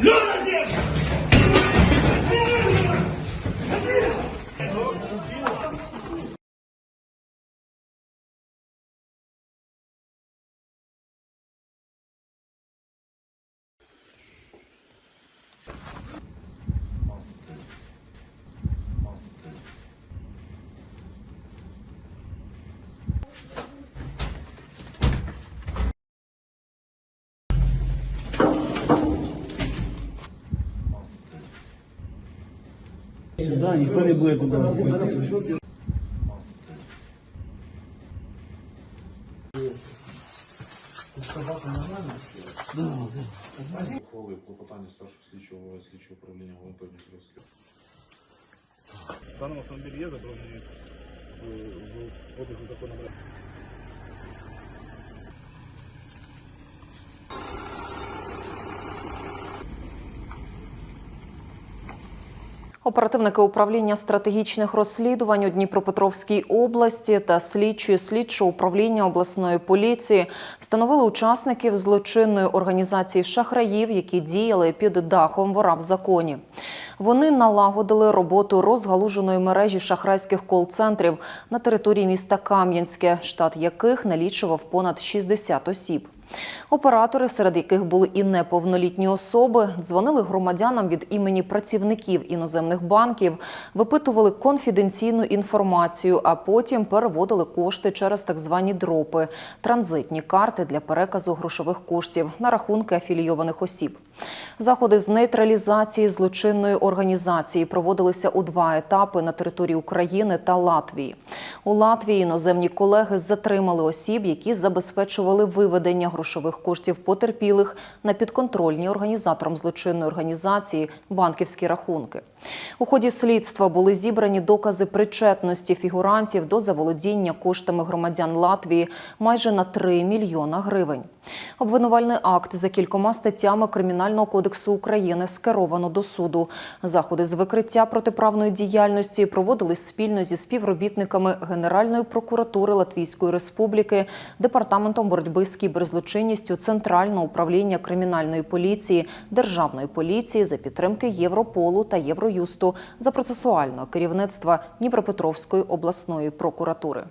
Lunazier! Да, ніхто не буде туди. робити. Ухвали клопотання старшого слідчого слідчого управління ГУНП Дніпровської. В даному автомобілі є заборонені в, в подиху законом. Оперативники управління стратегічних розслідувань у Дніпропетровській області та слідчі слідчого управління обласної поліції встановили учасників злочинної організації шахраїв, які діяли під дахом вора в законі. Вони налагодили роботу розгалуженої мережі шахрайських кол-центрів на території міста Кам'янське, штат яких налічував понад 60 осіб. Оператори, серед яких були і неповнолітні особи, дзвонили громадянам від імені працівників іноземних банків, випитували конфіденційну інформацію, а потім переводили кошти через так звані дропи транзитні карти для переказу грошових коштів на рахунки афілійованих осіб. Заходи з нейтралізації злочинної організації проводилися у два етапи на території України та Латвії. У Латвії іноземні колеги затримали осіб, які забезпечували виведення грошових коштів потерпілих на підконтрольні організаторам злочинної організації банківські рахунки. У ході слідства були зібрані докази причетності фігурантів до заволодіння коштами громадян Латвії майже на 3 мільйона гривень. Обвинувальний акт за кількома статтями Кримінального кодексу України скеровано до суду. Заходи з викриття протиправної діяльності проводились спільно зі співробітниками Генеральної прокуратури Латвійської Республіки, департаментом боротьби з кіберзлочинністю Центрального управління кримінальної поліції, Державної поліції за підтримки Європолу та Євроюсту за процесуального керівництва Дніпропетровської обласної прокуратури.